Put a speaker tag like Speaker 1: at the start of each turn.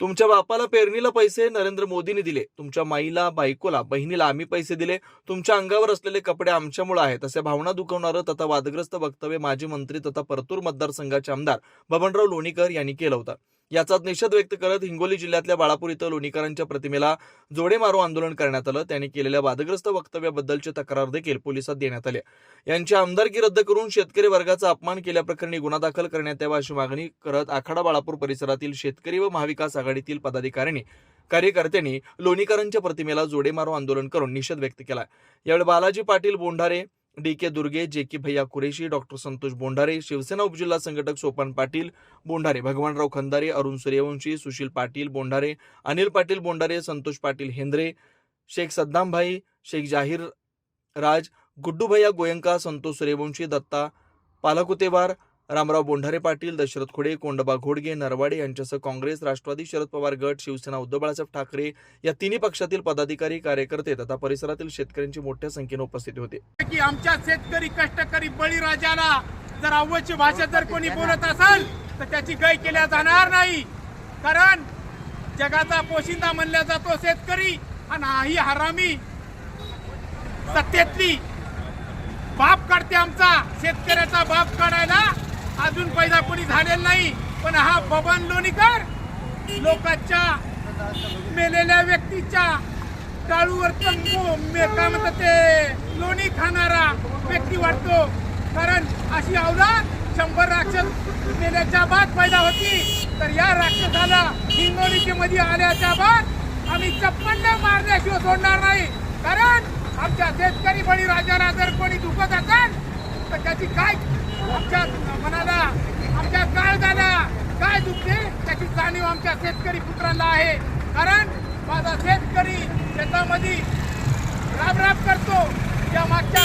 Speaker 1: तुमच्या बापाला पेरणीला पैसे नरेंद्र मोदींनी दिले. तुमच्या माईला बायकोला बहिणीला आम्ही पैसे दिले. तुमच्या अंगावर असलेले कपडे आमच्यामुळे आहेत असे भावना दुखवणारं तथा वादग्रस्त वक्तव्य माजी मंत्री तथा परतूर मतदारसंघाचे आमदार बबनराव लोणीकर यांनी केलं होतं. याचाच निषेध व्यक्त करत हिंगोली जिल्ह्यातल्या बाळापूर इथं लोणीकरांच्या प्रतिमेला जोडे मारो आंदोलन करण्यात आलं. त्यांनी केलेल्या वादग्रस्त वक्तव्याबद्दलची तक्रार देखील पोलिसात देण्यात आली. यांची आमदारकी रद्द करून शेतकरी वर्गाचा अपमान केल्याप्रकरणी गुन्हा दाखल करण्यात यावा अशी मागणी करत आखाडा बाळापूर परिसरातील शेतकरी व महाविकास आघाडीतील पदाधिकाऱ्यांनी कार्यकर्त्यांनी लोणीकरांच्या प्रतिमेला जोडे मारो आंदोलन करून निषेध व्यक्त केला. यावेळी बालाजी पाटील बोंढारे डी के दुर्गे जे की भैया कुरेशी डॉक्टर संतोष बोंढारे शिवसेना उपजिल्हा संघटक सोपान पाटील बोंढारे भगवानराव खंदारे अरुण सूर्यवंशी सुशील पाटील बोंढारे अनिल पाटील बोंढारे संतोष पाटील हेंद्रे शेख सद्दामभाई शेख जाहीर राज गुड्डू भैया गोयंका संतोष सूर्यवंशी दत्ता पालकुतेवार रामराव बोंढारे पाटील दशरथ खुडे कोंडबा घोडगे नरवाडे यांच्यासह काँग्रेस राष्ट्रवादी शरद पवार गट शिवसेना उद्धव बाळासाहेब ठाकरे या तिन्ही पक्षातील पदाधिकारी कार्यकर्ते तथा परिसरातील शेतकऱ्यांची मोठ्या संख्येने उपस्थित होते.
Speaker 2: की आमच्या शेतकरी कष्टकरी बळीराजाला जर अव्वची भाषा जर कोणी बोलत असेल तर त्याची गय केल्या जाणार नाही. कारण जगाचा पोशिंदा म्हणला जातो शेतकरी आणि हाही हरामी सत्तेतली बाप काढते आमचा शेतकऱ्याचा बाप काढायला. अजून पैदा कोणी झालेला नाही पण हा बबन लोणीकर लोकांच्या मेलेल्या व्यक्तीच्या टाळूवर काय म्हणतात ते. लोणी खाणारा व्यक्ती वाटतो. कारण अशी अवलाद शंभर राक्षस मेल्याच्या बाद पैदा होती. तर या राक्षसाला हिंगोलीच्या मध्ये आल्याच्या बाद आम्ही चप्पन्न मारण्याशिवाय सोडणार नाही. कारण आमच्या शेतकरी बळी राजाला जर कोणी दुखत असेल तर त्याची काय आमच्या मनाला आमच्या काळजाला काय दुखते त्याची जाणीव आमच्या शेतकरी पुत्रांना आहे. कारण माझा शेतकरी शेतामध्ये राबराब करतो. त्या मागच्या